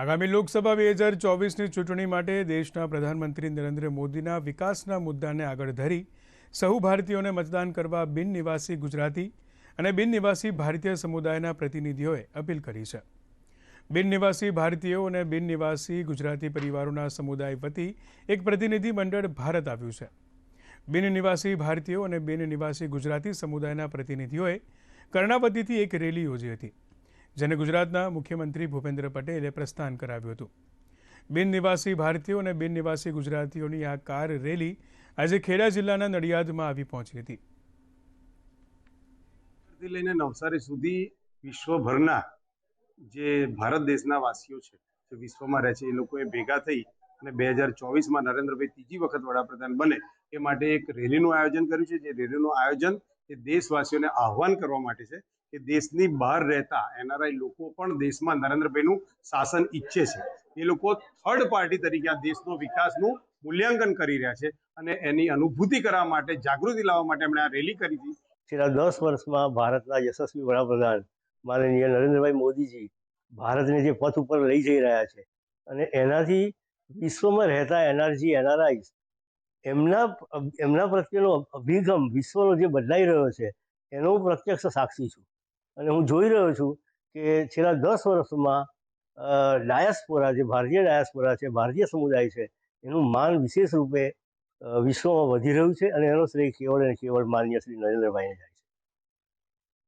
આગામી લોકસભા બે હજાર ચોવીસની ચૂંટણી માટે દેશના પ્રધાનમંત્રી નરેન્દ્ર મોદીના વિકાસના મુદ્દાને આગળ ધરી સહુ ભારતીયોને મતદાન કરવા બિન નિવાસી ગુજરાતી અને બિન નિવાસી ભારતીય સમુદાયના પ્રતિનિધિઓએ અપીલ કરી છે. બિન નિવાસી ભારતીયો અને બિન નિવાસી ગુજરાતી પરિવારોના સમુદાય વતી એક પ્રતિનિધિ મંડળ ભારત આવ્યું છે. બિન નિવાસી ભારતીયો અને બિન નિવાસી ગુજરાતી સમુદાયના પ્રતિનિધિઓએ કર્ણાવતીથી એક રેલી યોજી હતી. જેને ગુજરાતના મુખ્યમંત્રી ભૂપેન્દ્ર પટેલે પ્રસ્થાન કરાવ્યું હતું. બિન નિવાસી ભારતીયો અને બિનનિવાસી ગુજરાતીઓની આ કાર રેલી આજે ખેડા જિલ્લાના નડિયાદમાં આવી પહોંચી હતી. લઈને નવસારી સુધી વિશ્વભરના જે ભારત દેશના વાસીઓ છે, જે વિશ્વમાં રહે છે, એ લોકોએ ભેગા થઈ અને બે હજાર ચોવીસમાં નરેન્દ્રભાઈ ત્રીજી વખત વડાપ્રધાન બને એ માટે એક રેલીનું આયોજન કર્યું છે. જે રેલીનું આયોજન એ દેશવાસીઓને આહવાન કરવા માટે છે કે દેશની બહાર રહેતા એનઆરઆઈ લોકો પણ દેશમાં નરેન્દ્રભાઈનું શાસન ઈચ્છે છે. એ લોકો થર્ડ પાર્ટી તરીકે આ દેશનો વિકાસનું મૂલ્યાંકન કરી રહ્યા છે અને એની અનુભૂતિ કરવા માટે, જાગૃતિ લાવવા માટે એમણે આ રેલી કરી હતી. છેલ્લા દસ વર્ષમાં ભારતના યશસ્વી વડાપ્રધાન માનનીય નરેન્દ્રભાઈ મોદીજી ભારતને જે પથ ઉપર લઈ જઈ રહ્યા છે અને એનાથી વિશ્વમાં રહેતા એનઆરજી એનઆરઆઈસ એમના એમના પ્રત્યેનો અભિગમ વિશ્વનો જે બદલાઈ રહ્યો છે, એનો હું પ્રત્યક્ષ સાક્ષી છું. અને હું જોઈ રહ્યો છું કે છેલ્લા દસ વર્ષમાં ડાયસ્પોરા જે ભારતીય ડાયસ્પોરા છે, ભારતીય સમુદાય છે, એનું માન વિશેષ રૂપે વિશ્વમાં વધી રહ્યું છે અને એનો શ્રેય કેવળ અને કેવળ માન્ય શ્રી નરેન્દ્રભાઈને જાય